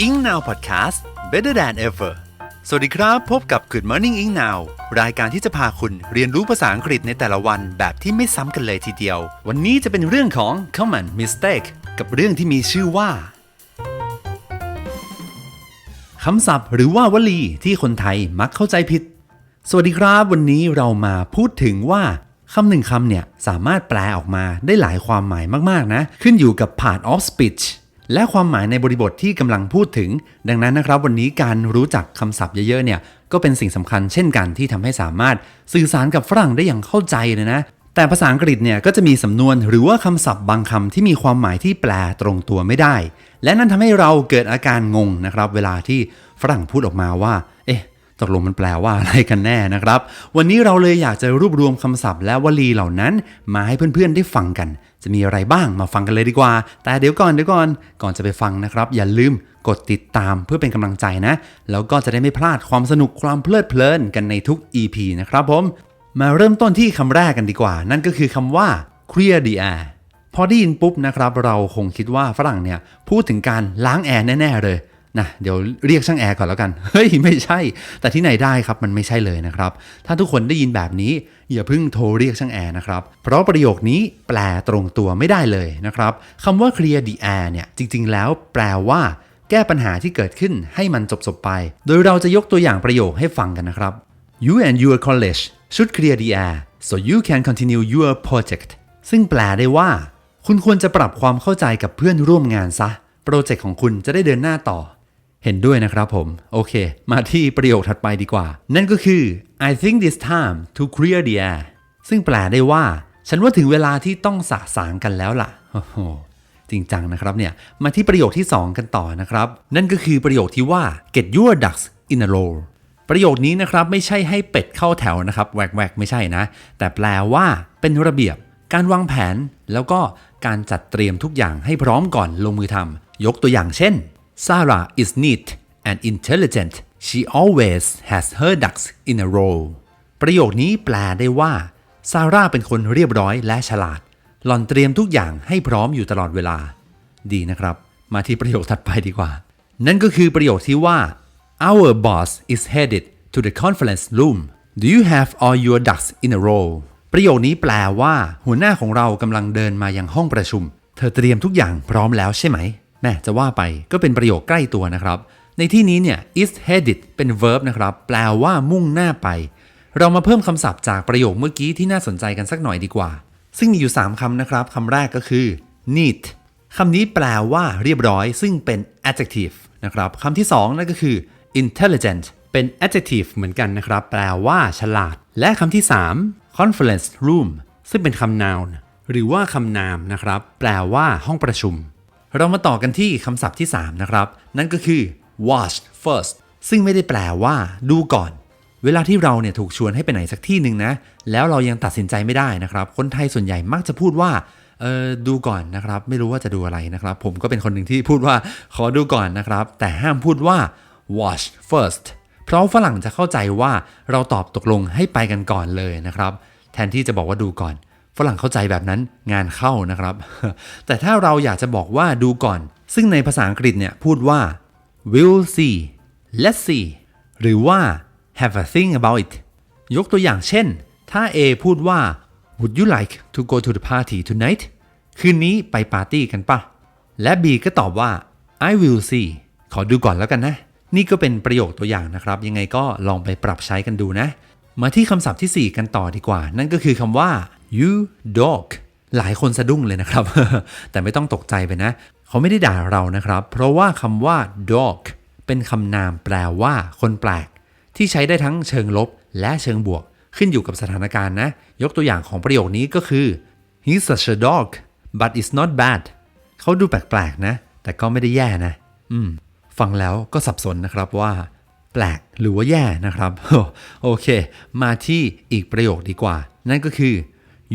Ing Now Podcast Better than ever สวัสดีครับ พบกับ Good Morning Ing Now รายการที่จะพาคุณเรียนรู้ภาษาอังกฤษในแต่ละวันแบบที่ไม่ซ้ำกันเลยทีเดียว วันนี้จะเป็นเรื่องของ common mistake กับเรื่องที่มีชื่อว่าคำศัพท์หรือว่าวลีที่คนไทยมักเข้าใจผิด สวัสดีครับ วันนี้เรามาพูดถึงว่าคำหนึ่งคำเนี่ย สามารถแปลออกมาได้หลายความหมายมาก ๆ นะ ขึ้นอยู่กับ part of speech และความหมายในบริบทที่กำลังพูดถึง ดังนั้นนะครับวันนี้การรู้จักคำศัพท์เยอะๆเนี่ยก็เป็นสิ่งสำคัญเช่นกันที่ทำให้สามารถสื่อสารกับฝรั่งได้อย่างเข้าใจเลยนะ แต่ภาษาอังกฤษเนี่ยก็จะมีสำนวนหรือว่าคำศัพท์บางคำที่มีความหมายที่แปลตรงตัวไม่ได้ และนั่นทำให้เราเกิดอาการงงนะครับ เวลาที่ฝรั่งพูดออกมาว่า เอ๊ะ ตกลงมันแปลว่าอะไรกันแน่นะครับ วันนี้เราเลยอยากจะรวบรวมคำศัพท์และวลีเหล่านั้นมาให้เพื่อนๆได้ฟังกัน จะมีอะไรบ้างมาฟังกันเลยดีกว่า แต่เดี๋ยวก่อนเดี๋ยวก่อนก่อนจะไปฟังนะครับ อย่าลืมกดติดตามเพื่อเป็นกำลังใจนะ แล้วก็จะได้ไม่พลาดความสนุกความเพลิดเพลินกันในทุก EP นะครับผม มาเริ่มต้นที่คำแรกกันดีกว่า นั่นก็คือคำว่า clear the air พอได้ยินปุ๊บนะครับ เราคงคิดว่าฝรั่งเนี่ยพูดถึงการล้างแอร์แน่ ๆ เลย นะเดี๋ยวเรียกช่างแอร์ก่อนแล้วกัน เฮ้ย ไม่ใช่ แต่ที่ไหนได้ครับมันไม่ใช่เลยนะครับ ถ้าทุกคนได้ยินแบบนี้อย่าเพิ่งโทรเรียกช่างแอร์นะครับ เพราะประโยคนี้แปลตรงตัวไม่ได้เลยนะครับคำว่า clear the air เนี่ยจริง ๆ แล้วแปลว่าแก้ปัญหาที่เกิดขึ้นให้มันจบๆไป โดยเราจะยกตัวอย่างประโยคให้ฟังกันนะครับ You and your college should clear the air so you can continue your project ซึ่งแปลได้ว่า คุณควรจะปรับความเข้าใจกับเพื่อนร่วมงานซะ โปรเจกต์ของคุณจะได้เดินหน้าต่อ เห็นด้วยนะครับผม โอเค มาที่ประโยคถัดไปดีกว่า นั่นก็คือ I think this time to clear the air ซึ่งแปลได้ว่า ฉันว่าถึงเวลาที่ต้องสะสางกันแล้วล่ะโอ้โหจริงจังนะครับเนี่ย มาที่ประโยคที่ 2 กันต่อนะครับ นั่นก็คือประโยคที่ว่า get your ducks in a row ประโยคนี้นะครับไม่ใช่ให้เป็ดเข้าแถวนะครับแวกๆไม่ใช่นะ แต่แปลว่าเป็นระเบียบ การวางแผนแล้วก็การจัดเตรียมทุกอย่างให้พร้อมก่อนลงมือทำยกตัวอย่างเช่น Sarah is neat and intelligent she always has her ducks in a row ประโยคนี้แปลได้ว่าซาร่าเป็นคนเรียบร้อยและฉลาด หล่อนเตรียมทุกอย่างให้พร้อมอยู่ตลอดเวลา ดีนะครับ มาที่ประโยคถัดไปดีกว่า นั่นก็คือประโยคที่ว่า our boss is headed to the conference room do you have all your ducks in a row ประโยคนี้แปลว่า หัวหน้าของเรากำลังเดินมายังห้องประชุม เธอเตรียมทุกอย่างพร้อมแล้วใช่ไหม แม่จะว่าไปก็เป็นประโยคใกล้ตัวนะครับ ในที่นี้เนี่ย is headed เป็น verb นะครับ แปลว่ามุ่งหน้าไป เรามาเพิ่มคำศัพท์จากประโยคเมื่อกี้ที่น่าสนใจกันสักหน่อยดีกว่า ซึ่งมีอยู่ 3คำนะครับคำแรกก็คือ neat คำนี้แปลว่าเรียบร้อย ซึ่งเป็น adjective นะครับคำที่ 2 นั่นก็คือ intelligent เป็น adjective เหมือนกันนะครับ แปลว่า ฉลาด และคำที่ 3 conference room ซึ่งเป็นคำ noun หรือว่าคำนามนะครับ แปลว่าห้องประชุม เรามาต่อกันที่คำศัพท์ที่ 3 นะครับ นั่นก็คือ watch first ซึ่งไม่ได้แปลว่า ดูก่อน เวลาที่เราเนี่ยถูกชวนให้ไปไหนสักที่หนึ่งนะ แล้วเรายังตัดสินใจไม่ได้นะครับ คนไทยส่วนใหญ่มักจะพูดว่าเออดูก่อนนะครับ ไม่รู้ว่าจะดูอะไรนะครับ ผมก็เป็นคนหนึ่งที่พูดว่าขอดูก่อนนะครับ แต่ห้ามพูดว่า watch first เพราะฝรั่งจะเข้าใจว่าเราตอบตกลงให้ไปกันก่อนเลยนะครับ แทนที่จะบอกว่าดูก่อน ฝรั่งเข้าใจแบบนั้นงานเข้านะครับ แต่ถ้าเราอยากจะบอกว่าดูก่อน ซึ่งในภาษาอังกฤษเนี่ยพูดว่า will see let's see หรือว่า have a think about it ยกตัวอย่างเช่น ถ้า A พูดว่า would you like to go to the party tonight คืนนี้ไปปาร์ตี้กันปะและ B ก็ตอบว่า I will see ขอดูก่อนแล้วกันนะ นี่ก็เป็นประโยคตัวอย่างนะครับ ยังไงก็ลองไปปรับใช้กันดูนะ มาที่คำศัพท์ที่ 4 กันต่อดีกว่า นั่นก็คือคำว่า you dog หลายคนสะดุ้งเลยนะครับ แต่ไม่ต้องตกใจไปนะ เขาไม่ได้ด่าเรานะครับ เพราะว่าคำว่า dog เป็นคำนามแปลว่าคนแปลก ที่ใช้ได้ทั้งเชิงลบและเชิงบวก ขึ้นอยู่กับสถานการณ์นะ ยกตัวอย่างของประโยคนี้ก็คือ he's such a dog but it's not bad เขาดูแปลกๆนะ แต่ก็ไม่ได้แย่นะ อืม ฟังแล้วก็สับสนนะครับว่า แปลกหรือว่าแย่นะครับ โอเค มาที่อีกประโยคดีกว่า นั่นก็คือ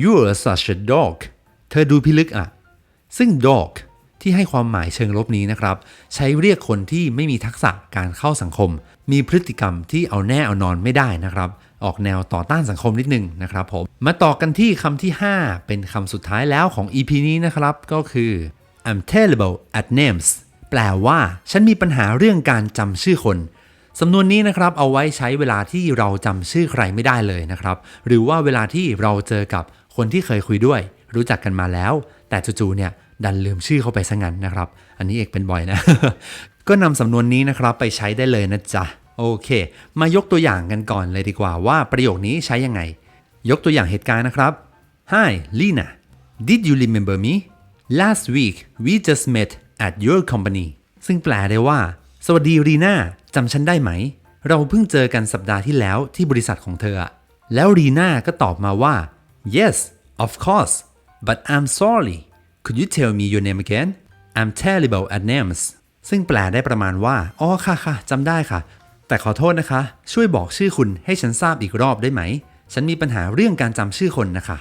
you're such a dog เธอดูพิลึกอะซึ่ง dog ที่ให้ความหมายเชิงลบนี้นะครับ ใช้เรียกคนที่ไม่มีทักษะการเข้าสังคม มีพฤติกรรมที่เอาแน่เอานอนไม่ได้นะครับ ออกแนวต่อต้านสังคมนิดนึงนะครับผมมาต่อกันที่คำที่ 5 เป็นคำสุดท้ายแล้วของ EP นี้นะครับ ก็คือ I'm terrible at names แปลว่าฉันมีปัญหาเรื่องการจำชื่อคนสำนวนนี้นะครับเอาไว้ใช้เวลาที่เราจำชื่อใครไม่ได้เลยนะครับ หรือว่าเวลาที่เราเจอกับ คนที่เคยคุยด้วย รู้จักกันมาแล้ว แต่จู่ๆเนี่ยดันลืมชื่อเขาไปซะงั้นนะครับ อันนี้เอกเป็นบ่อยนะ ก็นำสำนวนนี้นะครับไปใช้ได้เลยนะจ๊ะ โอเค มายกตัวอย่างกันก่อนเลยดีกว่าว่าประโยคนี้ใช้ยังไง ยกตัวอย่างเหตุการณ์นะครับ Hi Lina Did you remember me Last week we just met at your company ซึ่งแปลได้ว่า สวัสดีรีน่าจำฉันได้ไหม เราเพิ่งเจอกันสัปดาห์ที่แล้วที่บริษัทของเธออะแล้วรีน่าก็ตอบมาว่า yes of course but I'm sorry could you tell me your name again I'm terrible at names ซึ่งแปลได้ประมาณว่า อ๋อค่ะค่ะจำได้ค่ะ แต่ขอโทษนะคะ ช่วยบอกชื่อคุณให้ฉันทราบอีกรอบได้ไหม ฉันมีปัญหาเรื่องการจำชื่อคนนะคะ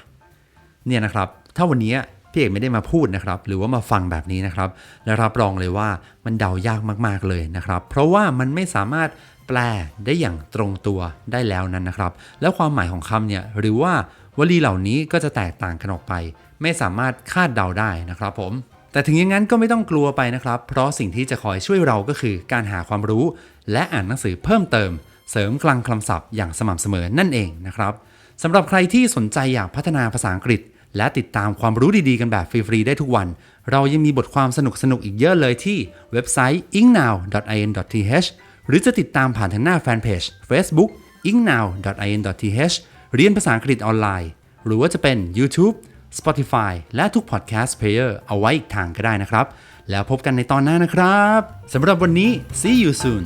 เนี่ยนะครับ ถ้าวันนี้พี่เอกไม่ได้มาพูดนะครับ หรือว่ามาฟังแบบนี้นะครับ และรับรองเลยว่ามันเดายากมากๆเลยนะครับ เพราะว่ามันไม่สามารถแปลได้อย่างตรงตัวได้แล้วนั้นนะครับ แล้วความหมายของคำเนี่ยหรือว่า วลีเหล่านี้ก็จะแตกต่างกันออกไป ไม่สามารถคาดเดาได้นะครับผม แต่ถึงอย่างนั้นก็ไม่ต้องกลัวไปนะครับ เพราะสิ่งที่จะคอยช่วยเราก็คือการหาความรู้ และอ่านหนังสือเพิ่มเติม เสริมกลังคำศัพท์อย่างสม่ำเสมอนั่นเองนะครับสำหรับใครที่สนใจอยากพัฒนาภาษาอังกฤษ และติดตามความรู้ดีๆกันแบบฟรีๆได้ทุกวัน เรายังมีบทความสนุกๆอีกเยอะเลยที่เว็บไซต์ ingnow.in.th หรือจะติดตามผ่านทางหน้าแฟนเพจ Facebook ingnow.in.th เรียนภาษาอังกฤษออนไลน์ หรือว่าจะเป็น YouTube Spotify และทุก Podcast Player เอาไว้อีกทางก็ได้นะครับ แล้วพบกันในตอนหน้านะครับสำหรับวันนี้ see you soon